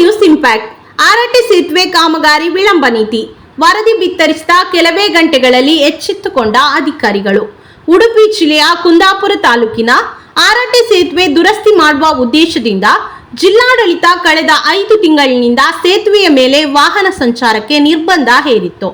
News impact. ಆರಟಿ ಸೇತುವೆ ಕಾಮಗಾರಿ ವಿಳಂಬ ನೀತಿ. ವರದಿ ಬಿತ್ತರಿಸಿದ ಕೆಲವೇ ಗಂಟೆಗಳಲ್ಲಿ ಎಚ್ಚೆತ್ತುಕೊಂಡ ಅಧಿಕಾರಿಗಳು. ಉಡುಪಿ ಜಿಲ್ಲೆಯ ಕುಂದಾಪುರ ತಾಲೂಕಿನ ಆರಟಿ ಸೇತುವೆ ದುರಸ್ತಿ ಮಾಡುವ ಉದ್ದೇಶದಿಂದ ಜಿಲ್ಲಾಡಳಿತ ಕಳೆದ ಐದು ತಿಂಗಳಿನಿಂದ ಸೇತುವೆಯ ಮೇಲೆ ವಾಹನ ಸಂಚಾರಕ್ಕೆ ನಿರ್ಬಂಧ ಹೇರಿತ್ತು.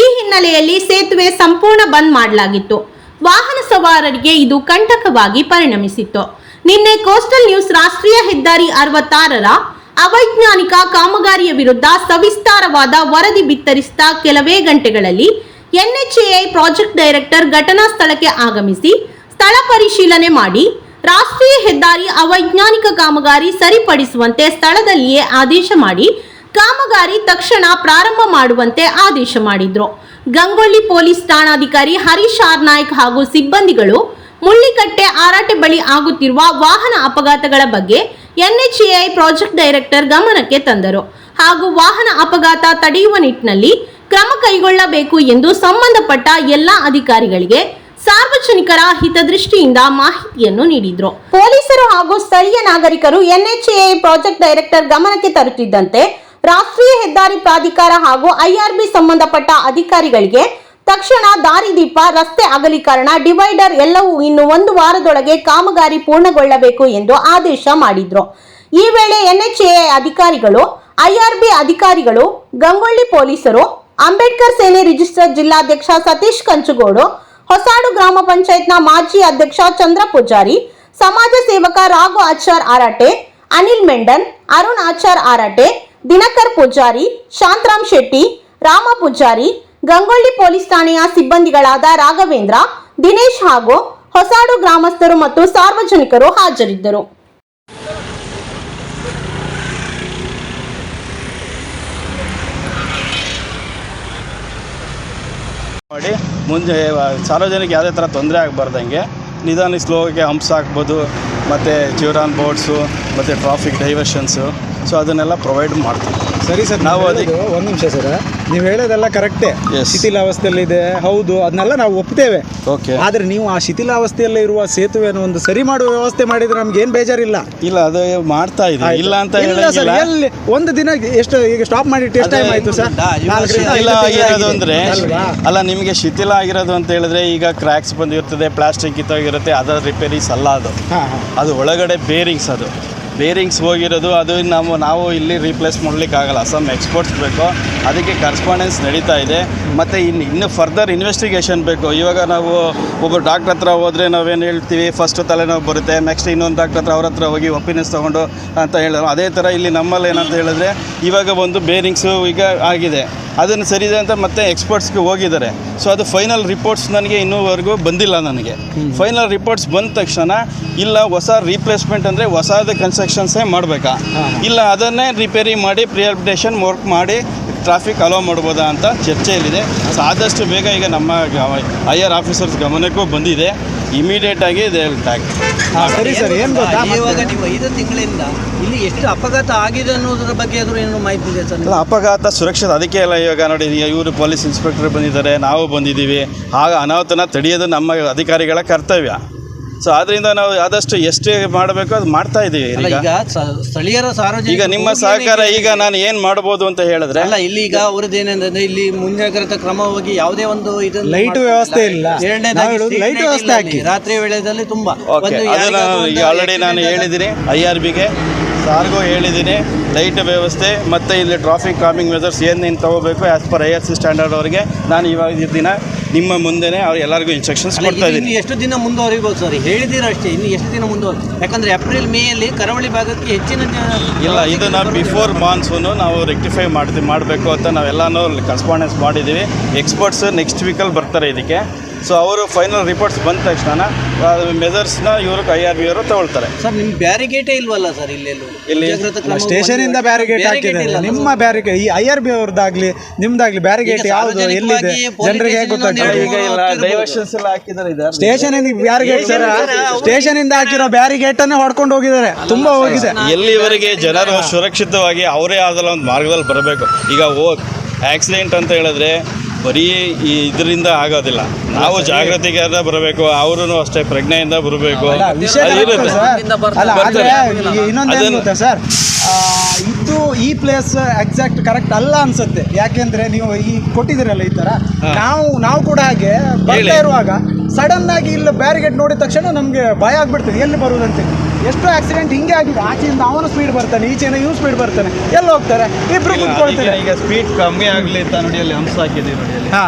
ಈ ಹಿನ್ನೆಲೆಯಲ್ಲಿ ಸೇತುವೆ ಸಂಪೂರ್ಣ ಬಂದ್ ಮಾಡಲಾಗಿತ್ತು. ವಾಹನ ಸವಾರರಿಗೆ ಇದು ಕಂಟಕವಾಗಿ ಪರಿಣಮಿಸಿತ್ತು. ನಿನ್ನೆ ಕೋಸ್ಟಲ್ ನ್ಯೂಸ್ ರಾಷ್ಟ್ರೀಯ ಹೆದ್ದಾರಿ ಅರವತ್ತಾರರ ಅವೈಜ್ಞಾನಿಕ ಕಾಮಗಾರಿಯ ವಿರುದ್ಧ ಸವಿಸ್ತಾರವಾದ ವರದಿ ಬಿತ್ತರಿಸಿದ ಕೆಲವೇ ಗಂಟೆಗಳಲ್ಲಿ ಎನ್ಎಚ್ಎಐ ಪ್ರಾಜೆಕ್ಟ್ ಡೈರೆಕ್ಟರ್ ಘಟನಾ ಸ್ಥಳಕ್ಕೆ ಆಗಮಿಸಿ ಸ್ಥಳ ಪರಿಶೀಲನೆ ಮಾಡಿ ರಾಷ್ಟ್ರೀಯ ಹೆದ್ದಾರಿ ಅವೈಜ್ಞಾನಿಕ ಕಾಮಗಾರಿ ಸರಿಪಡಿಸುವಂತೆ ಸ್ಥಳದಲ್ಲಿಯೇ ಆದೇಶ ಮಾಡಿ ಕಾಮಗಾರಿ ತಕ್ಷಣ ಪ್ರಾರಂಭ ಮಾಡುವಂತೆ ಆದೇಶ ಮಾಡಿದ್ರು. ಗಂಗೊಳ್ಳಿ ಪೊಲೀಸ್ ಠಾಣಾಧಿಕಾರಿ ಹರೀಶ್ ಆರ್ ನಾಯ್ಕ್ ಹಾಗೂ ಸಿಬ್ಬಂದಿಗಳು ಮುಳ್ಳಿಕಟ್ಟೆ ಆರಾಟೆ ಬಳಿ ಆಗುತ್ತಿರುವ ವಾಹನ ಅಪಘಾತಗಳ ಬಗ್ಗೆ ಎನ್ಎಚ್ಎಐ ಪ್ರಾಜೆಕ್ಟ್ ಡೈರೆಕ್ಟರ್ ಗಮನಕ್ಕೆ ತಂದರು. ಹಾಗೂ ವಾಹನ ಅಪಘಾತ ತಡೆಯುವ ನಿಟ್ಟಿನಲ್ಲಿ ಕ್ರಮ ಕೈಗೊಳ್ಳಬೇಕು ಎಂದು ಸಂಬಂಧಪಟ್ಟ ಎಲ್ಲಾ ಅಧಿಕಾರಿಗಳಿಗೆ ಸಾರ್ವಜನಿಕರ ಹಿತದೃಷ್ಟಿಯಿಂದ ಮಾಹಿತಿಯನ್ನು ನೀಡಿದ್ರು. ಪೊಲೀಸರು ಹಾಗೂ ಸ್ಥಳೀಯ ನಾಗರಿಕರು ಎನ್ಎಚ್ಎಐ ಪ್ರಾಜೆಕ್ಟ್ ಡೈರೆಕ್ಟರ್ ಗಮನಕ್ಕೆ ತರುತ್ತಿದ್ದಂತೆ ರಾಷ್ಟ್ರೀಯ ಹೆದ್ದಾರಿ ಪ್ರಾಧಿಕಾರ ಹಾಗೂ ಐಆರ್ಬಿ ಸಂಬಂಧಪಟ್ಟ ಅಧಿಕಾರಿಗಳಿಗೆ ತಕ್ಷಣ ದಾರಿದೀಪ ರಸ್ತೆ ಅಗಲೀಕರಣ, ಡಿವೈಡರ್ ಎಲ್ಲವೂ ಇನ್ನು ಒಂದು ವಾರದೊಳಗೆ ಕಾಮಗಾರಿ ಪೂರ್ಣಗೊಳ್ಳಬೇಕು ಎಂದು ಆದೇಶ ಮಾಡಿದ್ರು. ಈ ವೇಳೆ ಎನ್ಎಚ್ಎಐ ಅಧಿಕಾರಿಗಳು ಐಆರ್ಬಿ ಅಧಿಕಾರಿಗಳು, ಗಂಗೊಳ್ಳಿ ಪೊಲೀಸರು, ಅಂಬೇಡ್ಕರ್ ಸೇನೆ ರಿಜಿಸ್ಟರ್ ಜಿಲ್ಲಾಧ್ಯಕ್ಷ ಸತೀಶ್ ಕಂಚುಗೋಡು ಹೊಸಾಡು ಗ್ರಾಮ ಪಂಚಾಯತ್ನ ಮಾಜಿ ಅಧ್ಯಕ್ಷ ಚಂದ್ರ ಪೂಜಾರಿ, ಸಮಾಜ ಸೇವಕ ರಾಘು ಆಚಾರ್ ಆರಾಟೆ, ಅನಿಲ್ ಮೆಂಡನ್, ಅರುಣ್ ಆಚಾರ್ ಆರಾಟೆ, ದಿನಕರ್ ಪೂಜಾರಿ, ಶಾಂತರಾಮ್ ಶೆಟ್ಟಿ, ರಾಮ ಪೂಜಾರಿ ಗಂಗೊಳ್ಳಿ ಪೊಲೀಸ್ ಠಾಣೆಯ ಸಿಬ್ಬಂದಿಗಳಾದ ರಾಘವೇಂದ್ರ, ದಿನೇಶ್ ಹಾಗೂ ಹೊಸಾಡು ಗ್ರಾಮಸ್ಥರು ಮತ್ತು ಸಾರ್ವಜನಿಕರು ಹಾಜರಿದ್ದರು. ಮಾಡಿ ಮುಂದೆ ಸಾರ್ವಜನಿಕ ಯಾವುದೇ ಥರ ತೊಂದರೆ ಆಗಬಾರ್ದಂಗೆ ನಿಧಾನ ಸ್ಲೋಗೆ ಹಂಪ್ಸ್ ಹಾಕ್ಬೋದು, ಮತ್ತು ಚೂರಾನ್ ಬೋರ್ಡ್ಸು ಮತ್ತು ಟ್ರಾಫಿಕ್ ಡೈವರ್ಷನ್ಸು, ಸೊ ಅದನ್ನೆಲ್ಲ ಪ್ರೊವೈಡ್ ಮಾಡ್ತೀವಿ. ಸರಿ ಸರ್ ನಾವು ಅದಕ್ಕೆ- ಒಂದು ನಿಮಿಷ ಸರ್. ನೀವು ಹೇಳೋದೆಲ್ಲ ಕರೆಕ್ಟೇ. ಶಿಥಿಲಾವಸ್ಥೆಯಲ್ಲಿದೆ ಹೌದು ಅದನ್ನೆಲ್ಲ ನಾವು ಒಪ್ತೇವೆ. ಓಕೆ ಆದರೆ ನೀವು ಆ ಶಿಥಿಲಾವಸ್ಥೆಯಲ್ಲಿ ಇರುವ ಸೇತುವೆಯನ್ನು ಒಂದು ಸರಿ ಮಾಡುವ ವ್ಯವಸ್ಥೆ ಮಾಡಿದ್ರೆ ನಮ್ಗೆ ಏನು ಬೇಜಾರಿಲ್ಲ. ಇಲ್ಲ ಅದು ಮಾಡ್ತಾ ಇದೆ ಇಲ್ಲ ಅಂತ ಇಲ್ಲ ಸರ್ ಎಲ್ಲಿ ಒಂದು ದಿನ ಎಷ್ಟು ಈಗ ಸ್ಟಾಪ್ ಮಾಡಿ ಟೆಸ್ಟ್ ಟೈಮ್ ಆಯಿತು ಸರ್? ಇಲ್ಲ ಶಿಥಿಲ ಆಗಿರೋದು ಅಂದರೆ ಅಲ್ಲ ನಿಮಗೆ ಶಿಥಿಲ ಆಗಿರೋದು ಅಂತ ಹೇಳಿದ್ರೆ ಈಗ ಕ್ರ್ಯಾಕ್ಸ್ ಬಂದಿರ್ತದೆ ಪ್ಲಾಸ್ಟಿಕ್ ಕಿತ್ತೋಗಿರುತ್ತೆ ಅದರ ರಿಪೇರಿಸ್ ಅಲ್ಲ ಅದು. ಅದು ಒಳಗಡೆ ಬೇರಿಂಗ್ಸ್ ಅದು. ಬೇರಿಂಗ್ಸ್ ಹೋಗಿರೋದು, ಅದು ನಾವು ನಾವು ಇಲ್ಲಿ ರೀಪ್ಲೇಸ್ ಮಾಡಲಿಕ್ಕಾಗಲ್ಲ. ಸಮ್ ಎಕ್ಸ್ಪೋರ್ಟ್ಸ್ ಬೇಕು. ಅದಕ್ಕೆ ಕರೆಸ್ಪಾಂಡೆನ್ಸ್ ನಡೀತಾ ಇದೆ. ಮತ್ತು ಇನ್ನು ಇನ್ನು ಫರ್ದರ್ ಇನ್ವೆಸ್ಟಿಗೇಷನ್ ಬೇಕು. ಇವಾಗ ನಾವು ಒಬ್ಬ ಡಾಕ್ಟ್ರ್ ಹತ್ರ ಹೋದರೆ ನಾವೇನು ಹೇಳ್ತೀವಿ? ಫಸ್ಟ್ ತಲೆನೋವು ಬರುತ್ತೆ ನೆಕ್ಸ್ಟ್ ಇನ್ನೊಂದು ಡಾಕ್ಟ್ರ್ ಹತ್ರ ಅವ್ರ ಹತ್ರ ಹೋಗಿ ಒಪಿನಿಯನ್ಸ್ ತೊಗೊಂಡು ಅಂತ ಹೇಳಿದ್ರು ಅದೇ ಥರ ಇಲ್ಲಿ ನಮ್ಮಲ್ಲಿ ಏನಂತ ಹೇಳಿದ್ರೆ, ಇವಾಗ ಒಂದು ಬೇರಿಂಗ್ಸು ಈಗ ಆಗಿದೆ. ಅದನ್ನು ಸರಿದೆ ಅಂತ ಮತ್ತೆ ಎಕ್ಸ್ಪರ್ಟ್ಸ್ಗೆ ಹೋಗಿದ್ದಾರೆ. ಸೊ ಅದು ಫೈನಲ್ ರಿಪೋರ್ಟ್ಸ್ ನನಗೆ ಇನ್ನೂವರೆಗೂ ಬಂದಿಲ್ಲ ನನಗೆ. ಫೈನಲ್ ರಿಪೋರ್ಟ್ಸ್ ಬಂದ ತಕ್ಷಣ ಇಲ್ಲ ಹೊಸ ರೀಪ್ಲೇಸ್ಮೆಂಟ್ ಅಂದರೆ ಹೊಸದು ಕನ್ಸ್ಟ್ರಕ್ಷನ್ಸೇ ಮಾಡಬೇಕಾ? ಇಲ್ಲ ಅದನ್ನೇ ರಿಪೇರಿ ಮಾಡಿ ಪ್ರಿಯಾಬಿಟೇಷನ್ ವರ್ಕ್ ಮಾಡಿ ಟ್ರಾಫಿಕ್ ಅಲೋ ಮಾಡ್ಬೋದಾ ಅಂತ ಚರ್ಚೆಯಲ್ಲಿದೆ. ಸೊ ಆದಷ್ಟು ಬೇಗ ಈಗ ನಮ್ಮ ಹೈಯರ್ ಆಫೀಸರ್ಸ್ ಗಮನಕ್ಕೂ ಬಂದಿದೆ. ಇಮಿಡಿಯೇಟಾಗಿ ಇದೆ ಟ್ಯಾಕ್ ಹಾ, ಸರಿ ಸರ್ ಏನು ಗೊತ್ತಾ? ಇವಾಗ ನೀವು ಐದು ತಿಂಗಳಿಂದ ಇಲ್ಲಿ ಎಷ್ಟು ಅಪಘಾತ ಆಗಿದೆ ಅನ್ನೋದ್ರ ಬಗ್ಗೆ ಆದ್ರೂ ಏನು ಮಾಹಿತಿ ಇದೆ ಸರ್ ಅಲ್ಲ ಅಪಘಾತ ಸುರಕ್ಷಿತ ಅದಕ್ಕೆ ಎಲ್ಲ ಇವಾಗ ನೋಡಿ ಇವರು ಪೊಲೀಸ್ ಇನ್ಸ್ಪೆಕ್ಟರ್ ಬಂದಿದ್ದಾರೆ ನಾವು ಬಂದಿದ್ದೀವಿ. ಆಗ ಅನಾಹುತನ ತಡೆಯೋದು ನಮ್ಮ ಅಧಿಕಾರಿಗಳ ಕರ್ತವ್ಯ. ಸೊ ಆದ್ರಿಂದ ನಾವು ಆದಷ್ಟು ಎಷ್ಟೇ ಮಾಡಬೇಕು ಅದು ಮಾಡ್ತಾ ಇದೀವಿ ಈಗ. ಸ್ಥಳೀಯರ ಸಾರ್ವಜನಿಕ ಈಗ ನಿಮ್ಮ ಸಹಕಾರ ಈಗ ನಾನು ಏನು ಮಾಡ್ಬೋದು ಅಂತ ಹೇಳಿದ್ರೆ ಅಲ್ಲ ಇಲ್ಲಿ ಈಗ ಅವ್ರದ್ದು ಏನಂದ್ರೆ ಇಲ್ಲಿ ಮುಂಜಾಗ್ರತಾ ಕ್ರಮವಾಗಿ ಯಾವುದೇ ಒಂದು ಇದು ಲೈಟ್ ವ್ಯವಸ್ಥೆ ಇಲ್ಲ. ಎರಡನೇದಾಗಿ light ವ್ಯವಸ್ಥೆ ಹಾಕಿ. ರಾತ್ರಿ ವೇಳೆಯಲ್ಲಿ ತುಂಬಾ. ಓಕೆ ಈಗ ಆಲ್ರೆಡಿ ನಾನು ಹೇಳಿದ್ದೀನಿ. ಐ ಆರ್ ಬಿಗೆ ಸಾರ್ಗೂ ಹೇಳಿದ್ದೀನಿ. ಲೈಟ್ ವ್ಯವಸ್ಥೆ ಮತ್ತು ಇಲ್ಲಿ ಟ್ರಾಫಿಕ್ ಕಾಮಿಂಗ್ ಮೆಜರ್ಸ್ ಏನು ನೀನು ತೊಗೋಬೇಕು as per I S C standard ಅವರಿಗೆ ನಾನು ಇವಾಗ ದಿನ ನಿಮ್ಮ ಮುಂದೆನೇ ಅವ್ರು ಎಲ್ಲರಿಗೂ ಇನ್ಸ್ಟ್ರಕ್ಷನ್ಸ್ ಕೊಡ್ತಾ ಇದು ಇದ್ದೀನಿ. ಎಷ್ಟು ದಿನ ಮುಂದುವರಿಬೋದು ಸರ್ ಹೇಳಿದ್ದೀರ ಅಷ್ಟೇ ಇನ್ನು ಎಷ್ಟು ದಿನ ಮುಂದುವರಿ ಯಾಕಂದರೆ ಏಪ್ರಿಲ್ ಮೇಯಲ್ಲಿ ಕರಾವಳಿ ಭಾಗಕ್ಕೆ ಹೆಚ್ಚಿನ ಇಲ್ಲ ಇದು ನಾವು ಬಿಫೋರ್ ಮಾನ್ಸೂನು ನಾವು ರೆಕ್ಟಿಫೈ ಮಾಡ್ತೀವಿ ಮಾಡಬೇಕು ಅಂತ ನಾವೆಲ್ಲನೂ ಕರೆಸ್ಪಾಂಡೆನ್ಸ್ ಮಾಡಿದ್ದೀವಿ ಎಕ್ಸ್ಪರ್ಟ್ಸ್ ನೆಕ್ಸ್ಟ್ ವೀಕಲ್ಲಿ ಬರ್ತಾರೆ ಇದಕ್ಕೆ. ಸೊ ಅವರು ಫೈನಲ್ ರಿಪೋರ್ಟ್ಸ್ ಬಂದ ತಕ್ಷಣ ಮೆಸರ್ಸ್ನ ಇವರು ಐ ಆರ್ ಬಿ ಅವರು ತಗೊಳ್ತಾರೆ. ಸರ್ ನಿಮ್ಮ ಬ್ಯಾರಿಗೇಟೇ ಇಲ್ವಲ್ಲ ಸರ್ ಇಲ್ಲೆಲ್ಲೂ? ಇಲ್ಲಿ? ಸ್ಟೇಷನ್ ಇಂದ ಬ್ಯಾರಿಗೇಟ್ ಹಾಕಿದ್ದಾರೆ. ನಿಮ್ಮ ಬ್ಯಾರಿಗೇಟ್ ಈ ಐ ಆರ್ ಬಿ ಅವ್ರದ್ದಾಗ್ಲಿ ನಿಮ್ದಾಗ್ಲಿ ಬ್ಯಾರಿಗೇಟ್ ಯಾವ್ದು ಎಲ್ಲಿದೆ ಜನರಿಗೆ ಹೇಗೆ ಗೊತ್ತಾಗ್ತದೆ? ಈಗ ಇಲ್ಲ ಹೋಗ್ತಿರ್ಬೋದು. ಡೈವರ್ಷನ್ಸ್ ಎಲ್ಲ ಹಾಕಿದ್ದಾರೆ ಇದೆ ಸ್ಟೇಷನ್ ಬ್ಯಾರಿಗೇಟ್ ಸರ್ ಸ್ಟೇಷನ್ ಇಂದ ಹಾಕಿರೋ ಬ್ಯಾರಿಗೇಟ್ ಅನ್ನೇ ಹೊಡ್ಕೊಂಡು ಹೋಗಿದ್ದಾರೆ. ತುಂಬಾ ಹೋಗಿದೆ. ಎಲ್ಲಿವರೆಗೆ ಜನರು ಸುರಕ್ಷಿತವಾಗಿ ಅವರೇ ಆದಲ್ಲ ಒಂದು ಮಾರ್ಗದಲ್ಲಿ ಬರಬೇಕು? ಈಗ ಹೋಗ್ ಆಕ್ಸಿಡೆಂಟ್ ಅಂತ ಹೇಳಿದ್ರೆ ಬರೀ ಈ ಇದರಿಂದ ಆಗೋದಿಲ್ಲ. ನಾವು ಜಾಗೃತಿಗಾರ ಬರಬೇಕು ಅವರು ಅಷ್ಟೇ ಪ್ರಜ್ಞೆಯಿಂದ ಬರಬೇಕು? ಇನ್ನೊಂದು ಸರ್? ಇದು ಈ ಪ್ಲೇಸ್ ಎಕ್ಸಾಕ್ಟ್ ಕರೆಕ್ಟ್ ಅಲ್ಲ ಅನ್ಸುತ್ತೆ. ಯಾಕೆಂದ್ರೆ ನೀವು ಈ ಕೊಟ್ಟಿದ್ದೀರಲ್ಲ ಈ ತರ? ನಾವು ನಾವು ಕೂಡ ಹಾಗೆ ಬರ್ತಾ ಇರುವಾಗ ಸಡನ್ ಆಗಿ ಇಲ್ಲಿ ಬ್ಯಾರಿಗೇಡ್ ನೋಡಿದ ತಕ್ಷಣ ನಮ್ಗೆ ಭಯ ಆಗ್ಬಿಡ್ತದೆ. ಎಲ್ಲಿ ಬರುವುದಂತೆ ಎಷ್ಟೋ ಆಕ್ಸಿಡೆಂಟ್ ಹಿಂಗೆ ಆಗಿದೆ. ಆಚೆಯಿಂದ ಅವನು ಸ್ಪೀಡ್ ಬರ್ತಾನೆ ಈಚೆಯಿಂದ ಇವ್ ಸ್ಪೀಡ್ ಬರ್ತಾನೆ. ಎಲ್ಲಿ ಹೋಗ್ತಾರೆ? ಇಬ್ರು ಕುತ್ಕೊಳ್ತಾರೆ. ಈಗ ಸ್ಪೀಡ್ ಕಮ್ಮಿ ಆಗಲಿ ಅಂತ ನೋಡಿ ಅಲ್ಲಿ ಹಂಸ ಹಾಕಿದ್ದೀವಿ ನೋಡಿ ಅಲ್ಲಿ ಹಾ.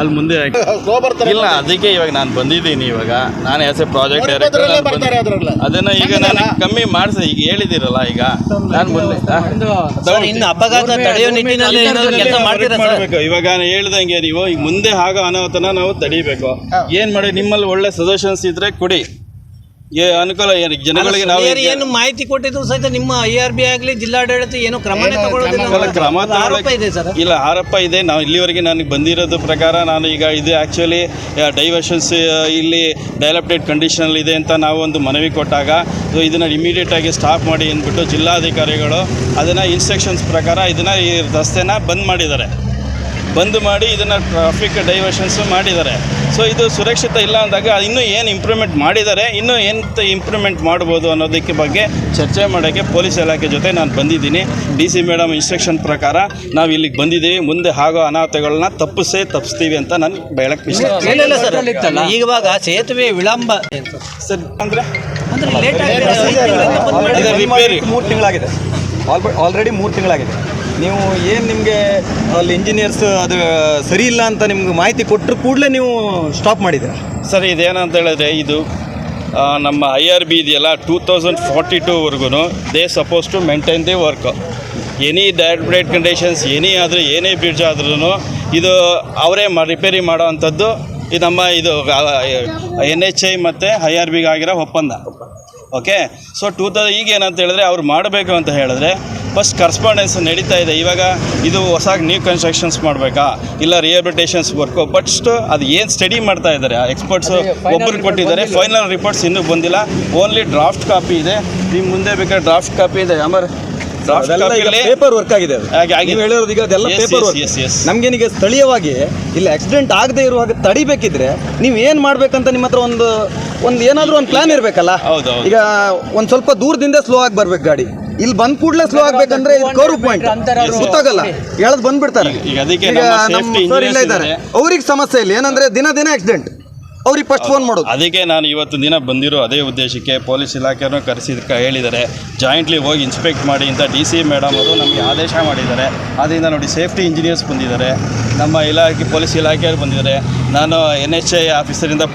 ಅಲ್ಲಿ ಮುಂದೆ ಇಲ್ಲ ಅದಕ್ಕೆ ಇವಾಗ ನಾನು ಬಂದಿದ್ದೀನಿ ಇವಾಗ. ನಾನು ಆಸ್ ಎ ಪ್ರಾಜೆಕ್ಟ್ ಡೈರೆಕ್ಟರ್ ಅದನ್ನ ಈಗ ನಾನು ಕಮ್ಮಿ ಮಾಡಿಸಿ ಈಗ ಹೇಳಿದಿರಲ್ಲ ಈಗ. ನಾನು ಮುಂದೆ? ಇನ್ನು ಅಪಘಾತ ತಡೆಯೋ ನಿಟ್ಟಿನಲ್ಲಿ ಕೆಲಸ ಮಾಡ್ತೀರಾ ಇವಾಗ ನಾನು ಹೇಳ್ದಂಗೆ ನೀವು ಈಗ ಮುಂದೆ ಆಗೋ ಅನಾಹುತನ ನಾವು ತಡಿಬೇಕು. ಏನ್ ಮಾಡಿ ನಿಮ್ಮಲ್ಲಿ ಒಳ್ಳೆ ಸಜೆಷನ್ಸ್ ಇದ್ರೆ ಕೊಡಿ. ಏ ಅನುಕೂಲ ಏನು ಜನಗಳಿಗೆ ನಾವು ಏನು ಮಾಹಿತಿ ಕೊಟ್ಟಿದ್ರು ಸಹಿತ ನಿಮ್ಮ ಐ ಆರ್ ಬಿ ಆಗಲಿ ಜಿಲ್ಲಾಡಳಿತ ಏನು ಕ್ರಮನೇ ತಗೊಳ್ಳೋದಿಲ್ಲ ಅಲ್ಲ, ಕ್ರಮ ಆರೋಪ ಇದೆ ಸರ್. ಇಲ್ಲ ಆರೋಪ ಇದೆ. ನಾವು ಇಲ್ಲಿವರೆಗೆ ನನಗೆ ಬಂದಿರೋದು ಪ್ರಕಾರ ನಾನು ಈಗ ಇದು ಆ್ಯಕ್ಚುಲಿ ಡೈವರ್ಷನ್ಸ್ ಇಲ್ಲಿ ಡೈಲಪ್ಟೆಡ್ ಕಂಡೀಷನಲ್ಲಿ ಇದೆ ಅಂತ ನಾವು ಒಂದು ಮನವಿ ಕೊಟ್ಟಾಗ ಸೊ ಇದನ್ನು ಇಮಿಡಿಯೇಟಾಗಿ ಸ್ಟಾಪ್ ಮಾಡಿ ಅಂದ್ಬಿಟ್ಟು ಜಿಲ್ಲಾಧಿಕಾರಿಗಳು ಅದನ್ನು ಇನ್ಸ್ಟ್ರಕ್ಷನ್ಸ್ ಪ್ರಕಾರ ಇದನ್ನು ಈ ರಸ್ತೆನ ಬಂದ್ ಮಾಡಿದ್ದಾರೆ. ಬಂದ್ ಮಾಡಿ ಇದನ್ನು ಟ್ರಾಫಿಕ್ ಡೈವರ್ಷನ್ಸು ಮಾಡಿದ್ದಾರೆ. ಸೊ ಇದು ಸುರಕ್ಷಿತ ಇಲ್ಲ ಅಂದಾಗ ಇನ್ನೂ ಏನು ಇಂಪ್ರೂವ್ಮೆಂಟ್ ಮಾಡಿದ್ದಾರೆ ಇನ್ನೂ ಎಂತ ಇಂಪ್ರೂವ್ಮೆಂಟ್ ಮಾಡ್ಬೋದು ಅನ್ನೋದಕ್ಕೆ ಬಗ್ಗೆ ಚರ್ಚೆ ಮಾಡೋಕ್ಕೆ ಪೊಲೀಸ್ ಇಲಾಖೆ ಜೊತೆ ನಾನು ಬಂದಿದ್ದೀನಿ. ಡಿ ಸಿ ಮೇಡಮ್ ಇನ್ಸ್ಟ್ರಕ್ಷನ್ ಪ್ರಕಾರ ನಾವು ಇಲ್ಲಿಗೆ ಬಂದಿದ್ದೀವಿ ಮುಂದೆ ಆಗೋ ಅನಾಹುತಗಳನ್ನ ತಪ್ಪಿಸೇ ತಪ್ಪಿಸ್ತೀವಿ ಅಂತ ನಾನು ಬೆಳಕ್ ಇವಾಗ ಸೇತುವೆ ವಿಳಂಬ. ಸರ್ ಅಂದರೆ? ಅಂದ್ರೆ ಲೇಟ್ ಆಗಿದೆ. ರಿಪೇರಿ ಮೂರು ತಿಂಗಳಾಗಿದೆ. ಆಲ್ರೆಡಿ ಮೂರು ತಿಂಗಳಾಗಿದೆ. ನೀವು ಏನು ನಿಮಗೆ ಅಲ್ಲಿ ಇಂಜಿನಿಯರ್ಸ್ ಅದು ಸರಿ ಇಲ್ಲ ಅಂತ ನಿಮ್ಗೆ ಮಾಹಿತಿ ಕೊಟ್ಟರು ಕೂಡಲೇ ನೀವು ಸ್ಟಾಪ್ ಮಾಡಿದ್ದೀರಾ? ಸರ್, ಇದೇನಂತ ಹೇಳಿದ್ರೆ ಇದು ನಮ್ಮ ಐ ಆರ್ ಬಿ ಇದೆಯಲ್ಲ two thousand forty ಟೂವರೆಗೂ they suppose to maintain the work any direct conditions any ಆದರೂ ಏನೇ ಬ್ರಿಡ್ಜ್ ಆದ್ರೂ ಇದು ಅವರೇ ಮ ರಿಪೇರಿ ಮಾಡೋ ಅಂಥದ್ದು ಇದು ನಮ್ಮ ಇದು ಎನ್ ಎಚ್ ಐ ಮತ್ತು ಐ ಆರ್ ಬಿಗಾಗಿರೋ ಒಪ್ಪಂದ. ಓಕೆ ಸೊ ಟೂ ತೌ ಈಗ ಏನಂತ ಹೇಳಿದ್ರೆ ಅವ್ರು ಮಾಡಬೇಕು ಅಂತ ಹೇಳಿದ್ರೆ ಫಸ್ಟ್ ಕರೆಸ್ಪಾಂಡೆನ್ಸ್ ನಡೀತಾ ಇದೆ. ಇವಾಗ ಇದು ಹೊಸ ನ್ಯೂ ಕನ್ಸ್ಟ್ರಕ್ಷನ್ಸ್ ಮಾಡಬೇಕಾ? ಇಲ್ಲ ರಿಹಬಿಲಿಟೇಷನ್ಸ್ ವರ್ಕು ಬಟ್ಸ್ಟ್ ಅದು ಏನು ಸ್ಟಡಿ ಮಾಡ್ತಾ ಇದ್ದಾರೆ? ಎಕ್ಸ್ಪರ್ಟ್ಸ್ ಒಬ್ಬರು ಕೊಟ್ಟಿದ್ದಾರೆ. ಫೈನಲ್ ರಿಪೋರ್ಟ್ಸ್ ಇನ್ನೂ ಬಂದಿಲ್ಲ. ಓನ್ಲಿ ಡ್ರಾಫ್ಟ್ ಕಾಪಿ ಇದೆ. ನಿಮ್ಮ ಮುಂದೆ ಬೇಕಾದ್ರೆ ಡ್ರಾಫ್ಟ್ ಕಾಪಿ ಇದೆ. ಅಮರ್ ಪೇಪರ್ ವರ್ಕ್ ಆಗಿದೆ ಈಗ ಅದೆಲ್ಲ ಪೇಪರ್ ವರ್ಕ್ ನಮ್ಗೇನಿಗೆ. ಸ್ಥಳೀಯವಾಗಿ ಇಲ್ಲಿ ಆಕ್ಸಿಡೆಂಟ್ ಆಗದೆ ಇರುವಾಗ ತಡಿಬೇಕಿದ್ರೆ ನೀವು ಏನು ಮಾಡ್ಬೇಕಂತ ನಿಮ್ಮ ಹತ್ರ ಒಂದು ಒಂದು ಏನಾದರೂ ಒಂದು ಪ್ಲಾನ್ ಇರಬೇಕಲ್ಲ. ಈಗ ಒಂದು ಸ್ವಲ್ಪ ದೂರದಿಂದ ಸ್ಲೋ ಆಗಿ ಬರ್ಬೇಕು ಗಾಡಿ. ಇಲ್ಲಿ ಬಂದ್ ಕೂಡಲೇ ಸ್ಲೋ ಆಗ್ಬೇಕಂದ್ರೆ ಇದು ಕರು ಪಾಯಿಂಟ್ ಗೊತ್ತಾಗಲ್ಲ ಹೇಳದ್ ಬಂದ್ಬಿಡ್ತಾರೆ. ಈಗ ನಮ್ಮ ಸರ್ ಇಲ್ಲೇ ಇದ್ದಾರೆ. ಅವ್ರಿಗೆ ಸಮಸ್ಯೆ ಇಲ್ಲ. ಏನಂದ್ರೆ ದಿನ ದಿನ ಆಕ್ಸಿಡೆಂಟ್ ಅವ್ರಿಗೆ ಫಸ್ಟ್ ಫೋನ್ ಮಾಡೋದು. ಅದಕ್ಕೆ ನಾನು ಇವತ್ತು ದಿನ ಬಂದಿರೋ ಅದೇ ಉದ್ದೇಶಕ್ಕೆ ಪೊಲೀಸ್ ಇಲಾಖೆಯನ್ನು ಕರೆಸಿ ಹೇಳಿದ್ದಾರೆ. ಜಾಯಿಂಟ್ಲಿ ಹೋಗಿ ಇನ್ಸ್ಪೆಕ್ಟ್ ಮಾಡಿ ಅಂತ ಡಿ ಸಿ ಮೇಡಮ್ ಅವರು ನಮಗೆ ಆದೇಶ ಮಾಡಿದ್ದಾರೆ. ಆದ್ದರಿಂದ ನೋಡಿ ಸೇಫ್ಟಿ ಇಂಜಿನಿಯರ್ಸ್ ಬಂದಿದ್ದಾರೆ. ನಮ್ಮ ಇಲಾಖೆ ಪೊಲೀಸ್ ಇಲಾಖೆಯವರು ಬಂದಿದ್ದಾರೆ. ನಾನು ಎನ್ ಎಚ್ ಐ ಆಫೀಸರಿಂದ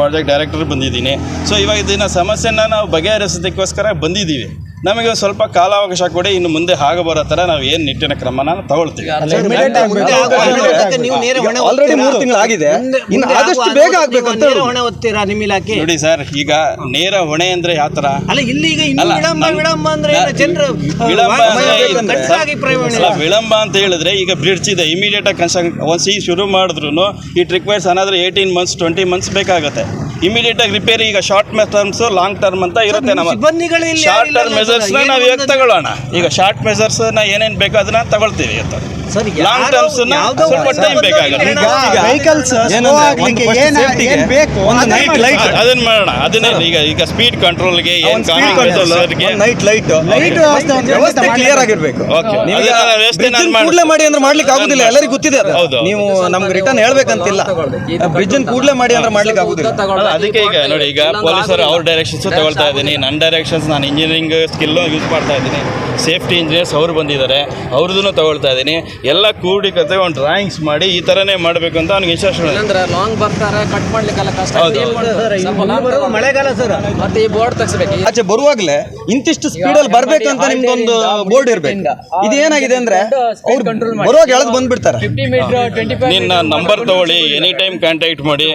ಪ್ರಾಜೆಕ್ಟ್ ಡೈರೆಕ್ಟರ್ ಬಂದಿದ್ದೀನಿ. ಸೊ ಇವಾಗ ಇದನ್ನು ಸಮಸ್ಯೆನ ನಾವು ಬಗೆಹರಿಸೋದಕ್ಕೋಸ್ಕರ ಬಂದಿದ್ದೀವಿ. ನಮಗೆ ಸ್ವಲ್ಪ ಕಾಲಾವಕಾಶ ಕೊಡಿ ಇನ್ನು ಮುಂದೆ ಆಗ ಬರೋ ತರ ನಾವು ಏನು ನಿಟ್ಟಿನ ಕ್ರಮನ ತಗೊಳ್ತೀವಿ. ಆಲ್ರೆಡಿ? ಮೂರು ತಿಂಗಳಾಗಿದೆ. ಇನ್ನು ಮುಂದೆ ಆದಷ್ಟು ಬೇಗ ಅನಾಹುತಕ್ಕೆ ಆಗ್ಬೇಕಂತ ನೇರ ಹೊಣೆ ಹೊತ್ತೀರಾ ನಿಮ್ಮ ಇಲಾಖೆ? ನೋಡಿ ಸರ್ ಈಗ ನೇರ ಹೊಣೆ ಅಂದ್ರೆ ಯಾವ ತರ ಅಲ್ಲ ಇಲ್ಲಿ ಈಗ ಇನ್ನು ವಿಳಂಬ ವಿಳಂಬ ಅಂದ್ರೆ ಏನು? ನಾ- ಜನರು ವಿಳಂಬ ಅಂತ ಹೇಳಿದ್ರೆ ಈಗ ಬ್ರಿಡ್ಜ್ ಇದೆ ಇಮಿಡಿಯೇಟ್ ಆಗಿ ಕನ್ಸ್ಟ್ರಕ್ಷನ್ ಒಂದ್ ಸಿ ಶುರು ಮಾಡಿದ್ರು ಇಟ್ ರಿಕ್ವೈರ್ಸ್ ಅನಾದ್ರೆ ಏಯ್ಟೀನ್ ಮಂತ್ಸ್ ಟ್ವೆಂಟಿ ಮಂತ್ಸ್ ಬೇಕಾಗುತ್ತೆ. ಇಮಿಡಿಯೇಟ್ ಆಗಿ ರಿಪೇರಿ ಈಗ ಶಾರ್ಟ್ ಟರ್ಮ್ಸ್ ಲಾಂಗ್ ಟರ್ಮ್ ಅಂತ ಇರುತ್ತೆ ನಮ್ಮ ಶಾರ್ಟ್ ಟರ್ಮ್ ಸರ್. ಮೆಸರ್ಸ್ ನಾವು ತಗೊಳ್ಳೋಣ. ಈಗ ಶಾರ್ಟ್ ಮೆಸರ್ಸ್ನ ಏನೇನು ಬೇಕೋ ಅದನ್ನ ತಗೊಳ್ತೀವಿ ಇವತ್ತು ಸರ್, ಲಾಂಗ್ ಟರ್ಮ್ಸ್ ಸ್ವಲ್ಪ ಟೈಮ್ ಬೇಕಾಗುತ್ತೆ. ವೆಹಿಕಲ್ಸ್ ಏನ್ ಬೇಕು? ಒಂದು ಮಾಡಿ. light. ಅದನ್ನ ಮಾಡೋಣ. ಅದನ್ನೇ ಈಗ ಈಗ ಸ್ಪೀಡ್ ಕಂಟ್ರೋಲ್ಗೆ ಏನ್ ನೈಟ್ ಲೈಟ್ Light. ವ್ಯವಸ್ಥೆ ಒಂದು ವ್ಯವಸ್ಥೆ ಖಂಡಿತ ಕ್ಲಿಯರ್ ಮಾಡಿ. ಆಗಿರ್ಬೇಕು. ನಾನು ಬ್ರಿಡ್ಜ್ ಕೂಡಲೇ ಮಾಡಿ ಅಂದ್ರೆ ಮಾಡ್ಲಿಕ್ಕೆ ಆಗುದಿಲ್ಲ. ಎಲ್ಲರಿಗೂ ಗೊತ್ತಿದೆ ಅದು. ಹೌದು. ನೀವು ನಮ್ಗೆ ರಿಟರ್ನ್ ಹೇಳ್ಬೇಕಂತಿಲ್ಲ. ಬ್ರಿಡ್ಜ್ ಕೂಡಲೇ ಮಾಡಿ ಅಂದ್ರೆ ಮಾಡ್ಲಿಕ್ಕೆ ಆಗುದಿಲ್ಲ. ಅದಕ್ಕೆ ಈಗ ನೋಡಿ ಈಗ ಪೊಲೀಸರು ಅವ್ರ ಡೈರೆಕ್ಷನ್ಸ್ ತಗೊಳ್ತಾ ಇದ್ದೀನಿ. ನನ್ನ ಡೈರೆಕ್ಷನ್ಸ್ ನಾನು ಇಂಜಿನಿಯರಿಂಗ್ ಸ್ಕಿಲ್ ಯೂಸ್ ಮಾಡ್ತಾ ಇದ್ದೀನಿ. ಸೇಫ್ಟಿ ಇಂಜಿನಿಯರ್ಸ್ ಅವರು ಬಂದಿದ್ದಾರೆ ಅವ್ರದ್ದು ತಗೊಳ್ತಾ ಇದ್ದೀನಿ. ಎಲ್ಲ ಕೂಡಿ ಕತೆ ಒಂದು ಡ್ರಾಯಿಂಗ್ಸ್ ಮಾಡಿ ಈ ಥರನೇ ಮಾಡಬೇಕು ಅಂತ ಅವ್ನಿಗೆ ಇನ್ಸ್ಟ್ರಕ್ಷನ್ ಅಂದ್ರೆ ಲಾಂಗ್ ಬರ್ತಾರೆ ಕಟ್ ಮಾಡ್ಲಿಕ್ಕೆಲ್ಲ ಕಷ್ಟ. ಮಳೆಗಾಲ ಸರ್. ಮತ್ತೆ ಈ ಬೋರ್ಡ್ ತೆಗ್ಸ್ಬೇಕು. ಆಚೆ ಬರುವಾಗಲೇ ಇಂತಿಷ್ಟು ಸ್ಪೀಡಲ್ಲಿ ಬರ್ಬೇಕಂತ ನಿಮ್ದೊಂದು ಬೋರ್ಡ್ ಇರ್ಬೇಕು. ಇದು? ಏನಾಗಿದೆ ಅಂದ್ರೆ ಅವ್ರು ಬರುವಾಗ ಎಳೆದು ಬಂದ್ಬಿಡ್ತಾರೆ. ನಿನ್ನ ನಂಬರ್ ತಗೊಳ್ಳಿ ಎನಿ ಟೈಮ್ ಕಾಂಟ್ಯಾಕ್ಟ್ ಮಾಡಿ.